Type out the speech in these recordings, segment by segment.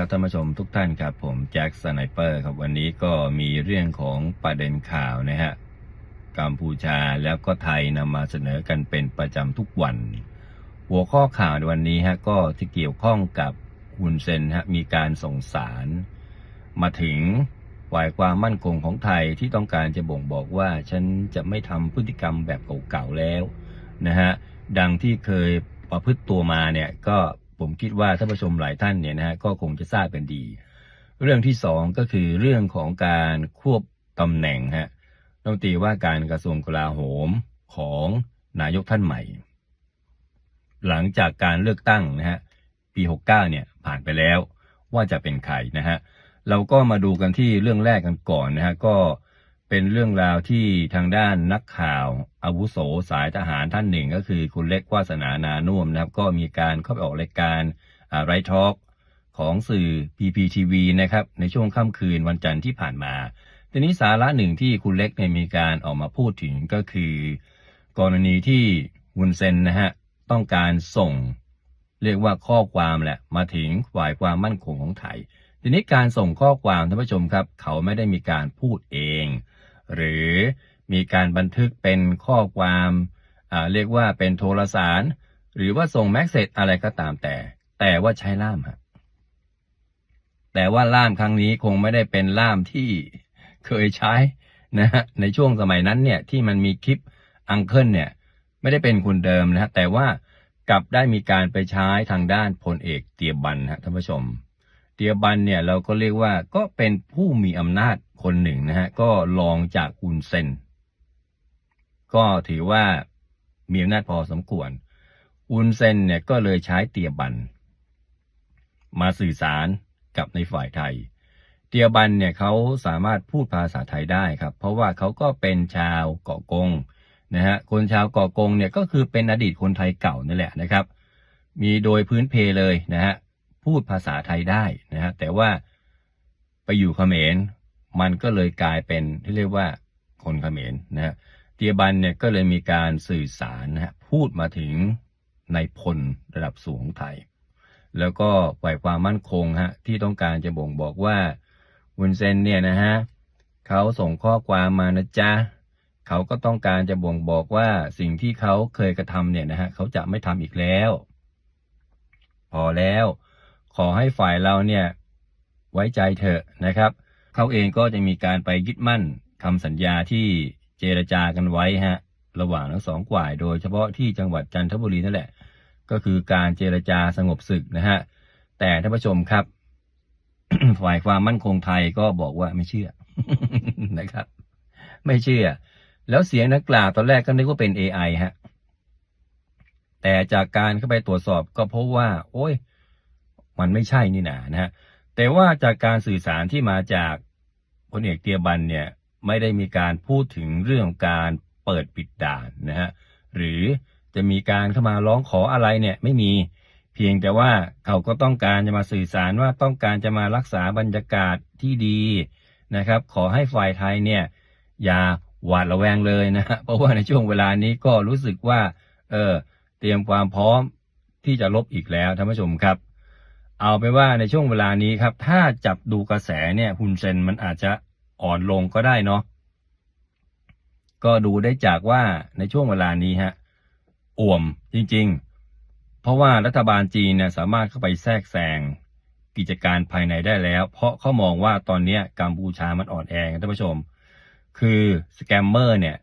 ครับท่านผู้ชมทุกท่านครับผมแจ็คสไนเปอร์ครับวันนี้ก็มีเรื่องของประเด็นข่าวนะฮะกัมพูชาแล้วก็ไทยนำมาเสนอกันเป็นประจำทุกวัน หัวข้อข่าวในวันนี้ฮะก็ที่เกี่ยวข้องกับฮุนเซนฮะมีการส่งสารมาถึงฝ่ายความมั่นคงของไทยที่ต้องการจะบ่งบอกว่าฉันจะไม่ทำพฤติกรรมแบบเก่าๆแล้วนะฮะดังที่เคยประพฤติตัวมาเนี่ยก็ ผมคิดว่าท่านผู้ชมหลายท่านเนี่ยนะฮะก็คงจะทราบกันดี เรื่องที่สองก็คือเรื่องของการควบตำแหน่งฮะรัฐมนตรีว่าการกระทรวงกลาโหมของนายกท่านใหม่ หลังจากการเลือกตั้งนะฮะปี69เนี่ยผ่านไปแล้วว่าจะเป็นใครนะฮะเราก็มาดูกันที่เรื่องแรกกันก่อนนะฮะก็ เป็นเรื่องราวที่ทางด้านนักข่าวอาวุโสสายทหารท่านหนึ่งก็คือคุณเล็กวาสนานานุ่มนะครับ ก็มีการเข้าไปออกรายการไรทอล์กของสื่อ PPTV นะครับ ในช่วงค่ำคืนวันจันทร์ที่ผ่านมา ทีนี้สาระหนึ่งที่คุณเล็กเนี่ยมีการออกมาพูดถึงก็คือ กรณีที่วุนเซนนะฮะต้องการส่ง เรียกว่าข้อความแหละมาถึงฝ่ายความมั่นคงของไทย ทีนี้การส่งข้อความท่านผู้ชมครับ เขาไม่ได้มีการพูดเอง หรือมีการบันทึกเป็นข้อความเรียกว่าเป็นโทรสาร หรือว่าส่งแมสเซจอะไรก็ตามแต่ แต่ว่าใช้ล่ามฮะแต่ว่าล่ามครั้งนี้คงไม่ได้เป็นล่ามที่เคยใช้นะฮะในช่วงสมัยนั้นเนี่ยที่มันมีคลิปอังเคิลเนี่ยไม่ได้เป็นคนเดิมนะฮะแต่ว่ากลับได้มีการไปใช้ทางด้านพลเอกเตียบันฮะท่านผู้ชม เตียบันเนี่ยเราก็เรียกว่าก็เป็นผู้มีอำนาจ คนหนึ่งนะฮะก็รองจากอุนเซน ก็ถือว่ามีอำนาจพอสมควร อุนเซนเนี่ยก็เลยใช้เตียบัน มาสื่อสารกับในฝ่ายไทย เตียบันเนี่ยเขาสามารถพูดภาษาไทยได้ครับ เพราะว่าเขาก็เป็นชาวเกาะกงนะฮะคนชาวเกาะกงเนี่ยก็คือเป็นอดีตคนไทยเก่านั่นแหละนะครับ มีโดยพื้นเพเลยนะฮะพูดภาษาไทยได้นะฮะแต่ว่าไปอยู่เขมร มันก็เลยกลายเป็นที่เรียกว่าคนเขมรนะฮะเตียบันเนี่ยก็เลยมีการสื่อสารนะฮะพูดมาถึงในพลระดับสูงของไทย แล้วก็ฝ่ายความมั่นคงฮะที่ต้องการจะบ่งบอกว่าวุนเซนเนี่ยนะฮะเขาส่งข้อความมานะจ๊ะเขาก็ต้องการจะบ่งบอกว่าสิ่งที่เขาเคยกระทำเนี่ยนะฮะเขาจะไม่ทำอีกแล้ว พอแล้ว ขอให้ฝ่ายเราเนี่ยไว้ใจเถอะนะครับ เขาเองก็จะมีการไปยึดมั่นคำสัญญาที่เจรจากันไว้ฮะระหว่างทั้งสองฝ่าย โดยเฉพาะที่จังหวัดจันทบุรีนั่นแหละ ก็คือการเจรจาสงบศึกนะฮะแต่ท่านผู้ชมครับ ฝ่ายความมั่นคงไทยก็บอกว่าไม่เชื่อนะครับ ไม่เชื่อ แล้วเสียงนักกล่าวตอนแรกก็นึกว่าเป็น AI ฮะแต่จากการเข้าไปตรวจสอบก็พบว่า โอ้ย มันไม่ใช่นี่นานะฮะแต่ว่าจากการสื่อสารที่มาจาก พลเอกเตียบันเนี่ยไม่ได้มีการพูดถึงเรื่องการเปิดปิดด่านนะฮะหรือจะมีการเข้ามาร้องขออะไรเนี่ยไม่มีเพียงแต่ว่าเขาก็ต้องการจะมาสื่อสารว่าต้องการจะมารักษาบรรยากาศที่ดีนะครับ ขอให้ฝ่ายไทยเนี่ยอย่าหวาดระแวงเลยนะฮะเพราะว่าในช่วงเวลานี้ก็รู้สึกว่าเออเตรียมความพร้อมที่จะลบอีกแล้วท่านผู้ชมครับ เอาไปว่าในช่วงเวลานี้ครับ ถ้าจับดูกระแสเนี่ยฮุนเซนมันอาจจะอ่อนลงก็ได้เนาะก็ดูได้จากว่าในช่วงเวลานี้ฮะอ่วมจริงๆ เพราะว่ารัฐบาลจีนเนี่ยสามารถเข้าไปแทรกแซงกิจการภายในได้แล้ว เพราะเขามองว่าตอนนี้กัมพูชามันอ่อนแอท่านผู้ชม คือสแกมเมอร์เนี่ย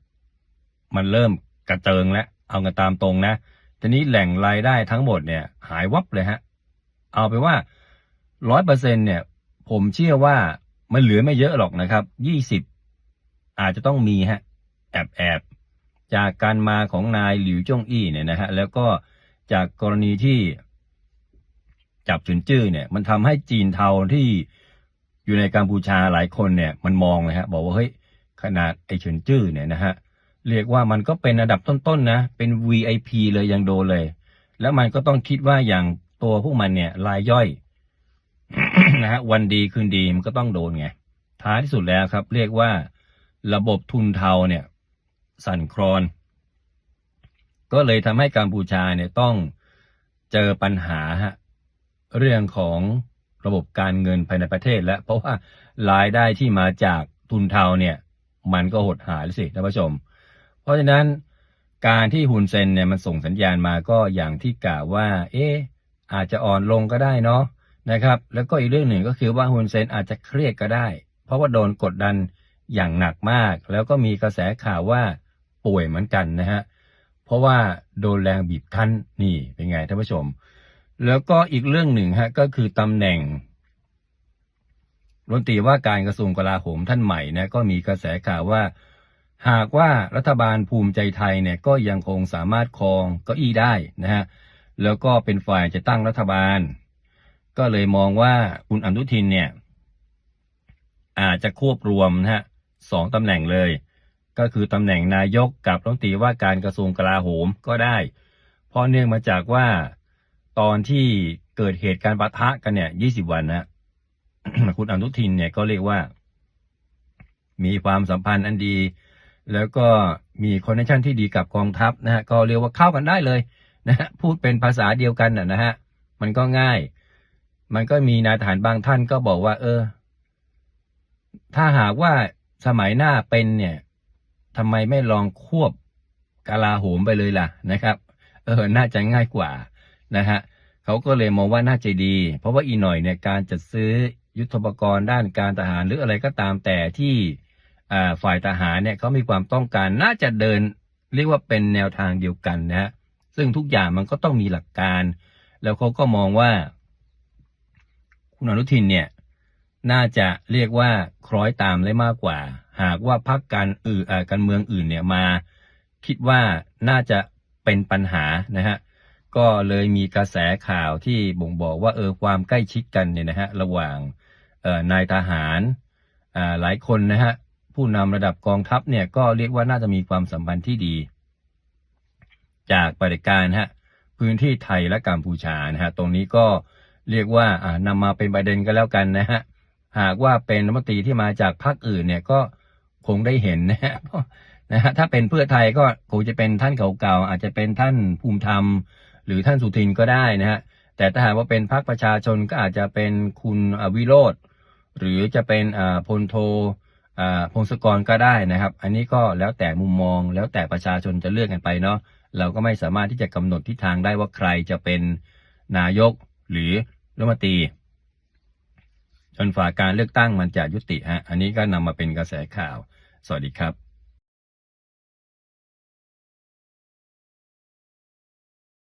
มันเริ่มกระเจิงแล้ว เอากันตามตรงนะ ทีนี้แหล่งรายได้ทั้งหมดเนี่ย หายวับเลยฮะ เอาไปว่าร้อยเปอร์เซ็นเนี่ย ผมเชื่อว่ามันเหลือไม่เยอะหรอกนะครับยี่สิบอาจจะต้องมีฮะ แอบแอบจากการมาของนายหลิวจงอี้เนี่ยนะฮะแล้วก็จากกรณีที่จับฉุนจื้อเนี่ย มันทำให้จีนเทาที่อยู่ในกัมพูชาหลายคนเนี่ย มันมองเลยฮะ บอกว่าเฮ้ยขนาดไอ้ฉุนจื้อเนี่ยนะฮะเรียกว่ามันก็เป็นระดับต้นๆนะ เป็น VIP เลยยังโดนเลย แล้วมันก็ต้องคิดว่าอย่าง ตัวพวกมันเนี่ยรายย่อยนะฮะวันดีคืนดีมันก็ต้องโดนไงท้ายที่สุดแล้วครับ เรียกว่าระบบทุนเทาเนี่ย สั่นคลอน ก็เลยทำให้กัมพูชาเนี่ยต้องเจอปัญหาฮะเรื่องของระบบการเงินภายในประเทศแล้วเพราะว่ารายได้ที่มาจากทุนเทาเนี่ย มันก็หดหายแล้วสิท่านผู้ชม เพราะฉะนั้นการที่ฮุนเซนเนี่ยมันส่งสัญญาณมาก็อย่างที่กล่าวว่า เอ๊ะ อาจจะอ่อนลงก็ได้เนาะนะครับ แล้วก็อีกเรื่องหนึ่งก็คือว่าฮุนเซนอาจจะเครียดก็ได้ เพราะว่าโดนกดดันอย่างหนักมาก แล้วก็มีกระแสข่าวว่าป่วยเหมือนกันนะฮะเพราะว่าโดนแรงบีบคั้นนี่เป็นไงท่านผู้ชม แล้วก็อีกเรื่องหนึ่งฮะก็คือตำแหน่งรัฐมนตรีว่าการกระทรวงกลาโหมท่านใหม่นะก็มีกระแสข่าวว่า หากว่ารัฐบาลภูมิใจไทยเนี่ยก็ยังคงสามารถครองเก้าอี้ได้นะฮะ แล้วก็เป็นฝ่ายจะตั้งรัฐบาล ก็เลยมองว่าคุณอนุทินเนี่ย อาจจะควบรวมนะฮะสองตำแหน่งเลย ก็คือตำแหน่งนายกกับรัฐมนตรีว่าการกระทรวงกลาโหมก็ได้ เพราะเนื่องมาจากว่าตอนที่เกิดเหตุการณ์ปะทะกันเนี่ย20วันนะคุณอนุทินเนี่ยก็เรียกว่า มีความสัมพันธ์อันดี แล้วก็มีคอนเนคชั่นที่ดีกับกองทัพนะฮะก็เรียกว่าเข้ากันได้เลย นะฮะพูดเป็นภาษาเดียวกันนะนะฮะมันก็ง่าย มันก็มีนายทหารบางท่านก็บอกว่า เออ ถ้าหากว่าสมัยหน้าเป็นเนี่ยทำไมไม่ลองควบกาลาโหมไปเลยล่ะนะครับ เออ น่าจะง่ายกว่านะฮะเขาก็เลยมองว่าน่าจะดี เพราะว่าอีหน่อยเนี่ยการจัดซื้อยุทธปกรณ์ด้านการทหารหรืออะไรก็ตามแต่ที่ฝ่ายทหารเนี่ยเขามีความต้องการน่าจะเดินเรียกว่าเป็นแนวทางเดียวกันนะฮะ ซึ่งทุกอย่างมันก็ต้องมีหลักการ แล้วเขาก็มองว่า คุณอนุทินเนี่ย น่าจะเรียกว่าคล้อยตามได้มากกว่า หากว่าพรรคการอื่นเอ่อการเมืองอื่นเนี่ยมา คิดว่าน่าจะเป็นปัญหานะฮะก็เลยมีกระแสข่าวที่บ่งบอกว่าเออความใกล้ชิดกันเนี่ยนะฮะระหว่างออนายทหารหลายคนนะฮะผู้นำระดับกองทัพเนี่ยก็เรียกว่าน่าจะมีความสัมพันธ์ที่ดี จากปฏิการฮะพื้นที่ไทยและกัมพูชานะฮะตรงนี้ก็เรียกว่าอ่านำมาเป็นประเด็นกันแล้วกันนะฮะหากว่าเป็นรัฐมนตรีที่มาจากพรรคอื่นเนี่ยก็คงได้เห็นนะฮะนะฮะถ้าเป็นเพื่อไทยก็คงจะเป็นท่านเก่าๆอาจจะเป็นท่านภูมิธรรม หรือท่านสุทินก็ได้นะฮะแต่ถ้าหากว่าเป็นพรรคประชาชนก็อาจจะเป็นคุณวิโรธหรือจะเป็นอ่าพลโทอ่าพงศกรก็ได้นะครับ อันนี้ก็แล้วแต่มุมมองแล้วแต่ประชาชนจะเลือกกันไปเนาะ เราก็ไม่สามารถที่จะกำหนดทิศทางได้ว่าใครจะเป็นนายกหรือรัฐมนตรีจนฝ่าการเลือกตั้งมันจะยุติฮะ อันนี้ก็นำมาเป็นกระแสข่าว สวัสดีครับ